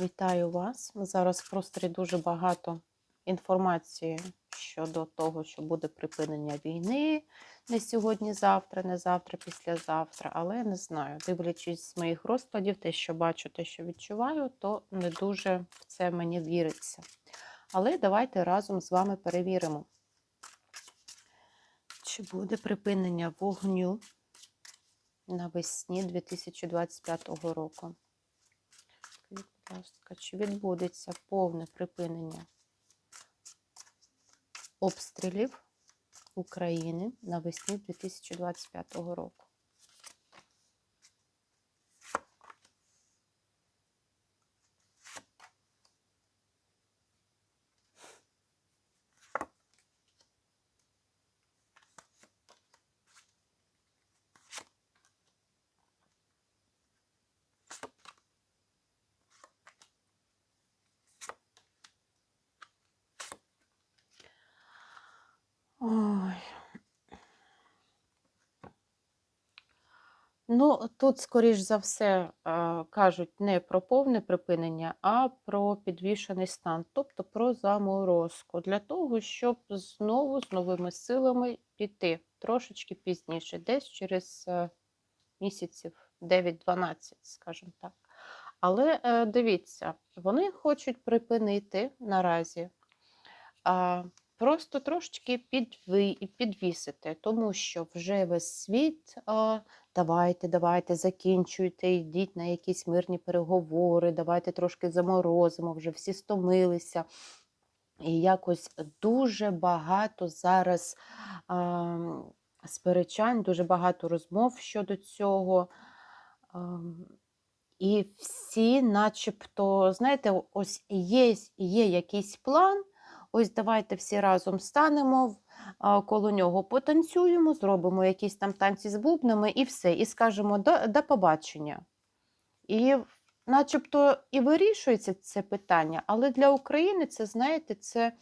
Вітаю вас. Зараз в просторі дуже багато інформації щодо того, що буде припинення війни не сьогодні-завтра, не завтра, післязавтра. Але я не знаю, дивлячись з моїх розкладів, те, що бачу, те, що відчуваю, то не дуже в це мені віриться. Але давайте разом з вами перевіримо, чи буде припинення вогню навесні 2025 року. Ласка, чи відбудеться повне припинення обстрілів України навесні 2025 року? Ну, тут, скоріш за все, кажуть не про повне припинення, а про підвішений стан, тобто про заморозку, для того, щоб знову з новими силами піти трошечки пізніше, десь через е, місяців 9-12, скажімо так. Але е, дивіться, вони хочуть припинити наразі. Просто трошечки підви, підвісити, тому що вже весь світ а, давайте, давайте, закінчуйте, йдіть на якісь мирні переговори, давайте трошки заморозимо, вже всі стомилися. І якось дуже багато зараз а, сперечань, дуже багато розмов щодо цього. А, і всі, начебто, знаєте, ось є, є якийсь план. Ось давайте всі разом станемо коло нього, потанцюємо, зробимо якісь там танці з бубнами і все, і скажемо до, до побачення. І начебто і вирішується це питання, але для України це, знаєте, це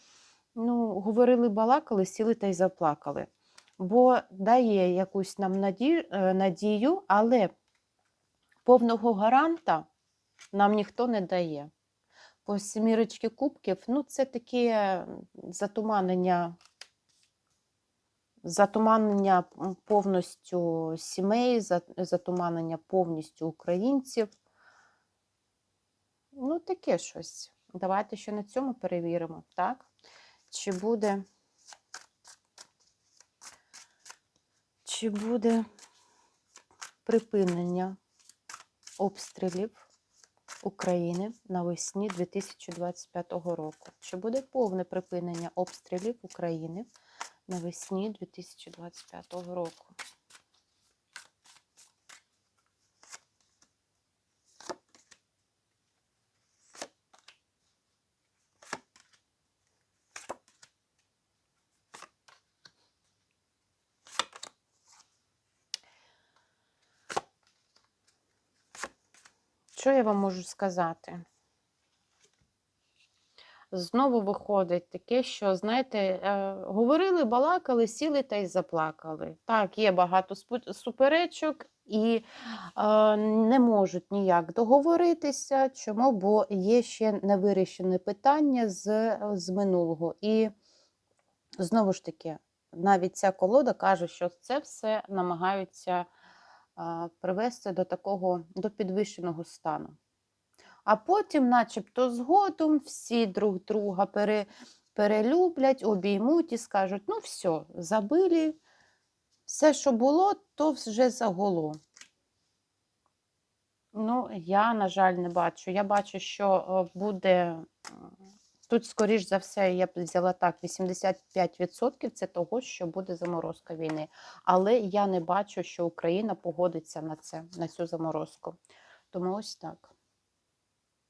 ну, говорили, балакали, сіли та й заплакали. Бо дає якусь нам надію, надію але повного гаранта нам ніхто не дає. По сімірочки кубків, ну, це таке затуманення, затуманення повністю сімей, затуманення повністю українців. Ну, таке щось. Давайте ще на цьому перевіримо, так? Чи буде, чи буде припинення обстрілів? України навесні 2025 року. Чи буде повне припинення обстрілів України навесні 2025 року? Що я вам можу сказати? Знову виходить таке, що, знаєте, е, говорили, балакали, сіли та й заплакали. Так, є багато суперечок і е, не можуть ніяк договоритися. Чому? Бо є ще невирішене питання з, з минулого. І знову ж таки, навіть ця колода каже, що це все намагаються привести до такого до підвищеного стану. А потім, начебто, згодом всі друг друга пере, перелюблять, обіймуть і скажуть: ну, все, забили, все, що було, то вже загуло. Ну, я, на жаль, не бачу. Я бачу, що буде Тут, скоріш за все, я б взяла так: 85% це того, що буде заморозка війни. Але я не бачу, що Україна погодиться на це, на цю заморозку. Тому ось так.